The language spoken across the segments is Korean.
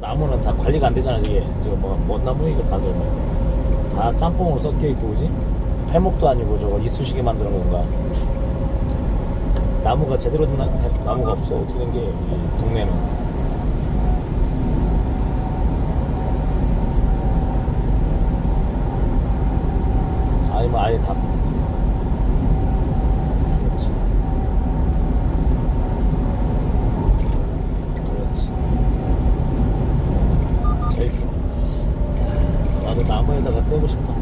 나무는 다 관리가 안 되잖아 이게 지금 뭐뭔 나무 이거 다들 뭐. 다 짬뽕으로 섞여 있고 그지? 패목도 아니고 저거 이쑤시개 만드는 건가? 나무가 제대로 된 나, 나무가 없어 어떻게 된 게 이 동네는 아니 뭐 아예 다 그렇지 그렇지 제일 나무에다가 떼고 싶다.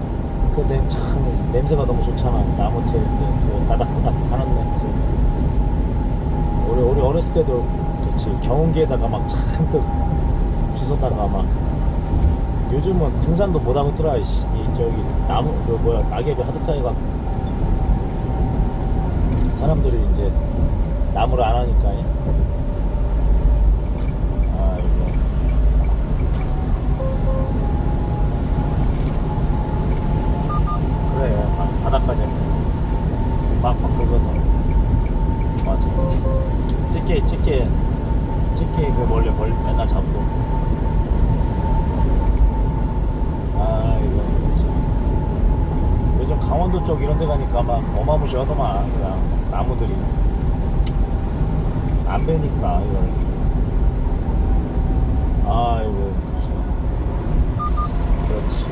근데 참 냄새가 너무 좋잖아. 나무 뗄때그 다닥다닥 하는 냄새. 우리 우리 어렸을 때도 그렇지. 경운기에다가 막 잔뜩 주워다가 막. 요즘은 등산도 못 하겠더라 이씨. 이 저기 나무 그 뭐야 낙엽이 하도 쌓여갖고. 사람들이 이제 나무를 안 하니까 막막 긁어서. 맞아. 집게 집게 집게 그 원래 벌 맨날 잡고. 아 이거 참. 요즘 강원도 쪽 이런 데 가니까 막 어마무시하더만 그냥 나무들이. 안 베니까 이걸. 아이고 참. 그렇지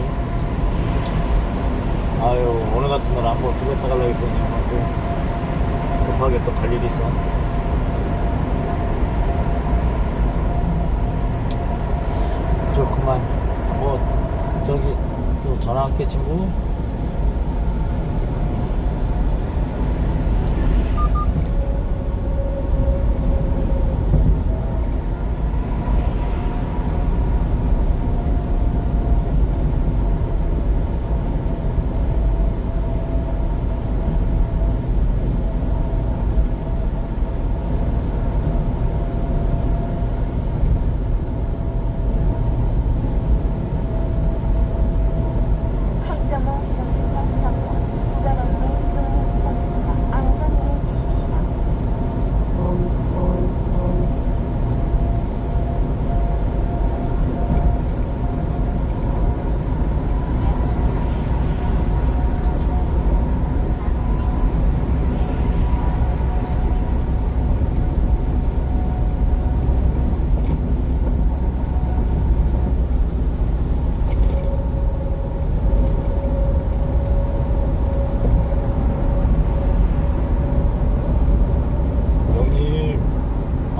아유 오늘 같은 날 한번 들렸다 가려고 했더니 또 급하게 또 갈 일이 있어. 그렇구만. 뭐 저기 또 전화 할게 친구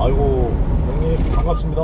아이고 형님 반갑습니다.